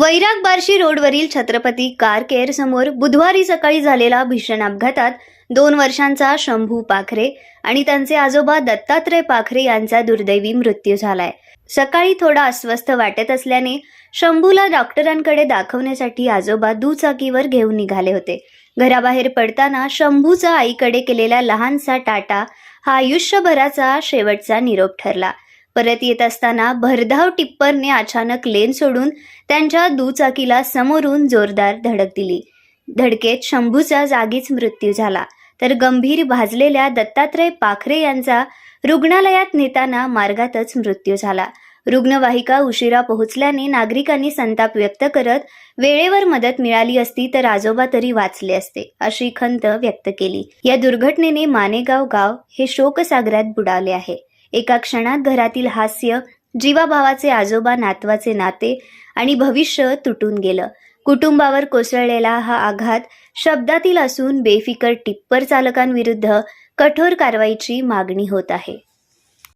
वैराग बार्शी रोडवरील Chhatrapati car care समोर बुधवारी सकाळी झालेला भीषण अपघातात दोन वर्षांचा शंभू पाखरे आणि त्यांचे आजोबा दत्तात्रय पाखरे यांचा दुर्दैवी मृत्यू झालाय. सकाळी थोडा अस्वस्थ वाटत असल्याने शंभूला डॉक्टरांकडे दाखवण्यासाठी आजोबा दुचाकीवर घेऊन निघाले होते. घराबाहेर पडताना शंभूचा आईकडे केलेला लहानसा टाटा हा आयुष्यभराचा शेवटचा निरोप ठरला. परत येत असताना भरधाव टिप्परने अचानक लेन सोडून त्यांच्या दुचाकीला समोरून जोरदार धडक दिली. धडकेत शंभूचा जागीच मृत्यू झाला. तर गंभीर भाजलेल्या दत्तात्रय पाखरे यांचा रुग्णालयात नेताना मार्गातच मृत्यू झाला. रुग्णवाहिका उशिरा पोहोचल्याने नागरिकांनी संताप व्यक्त करत वेळेवर मदत मिळाली असती तर आजोबा तरी वाचले असते अशी खंत व्यक्त केली. या दुर्घटनेने मानेगाव गाव हे शोकसागरात बुडाले आहे. एका क्षणात घरातील हास्य जीवाभावाचे आजोबा नातवाचे नाते आणि भविष्य तुटून गेलं. कुटुंबावर कोसळलेला हा आघात शब्दातील असून बेफिकर टिप्पर चालकांविरुद्ध कठोर कारवाईची मागणी होत आहे.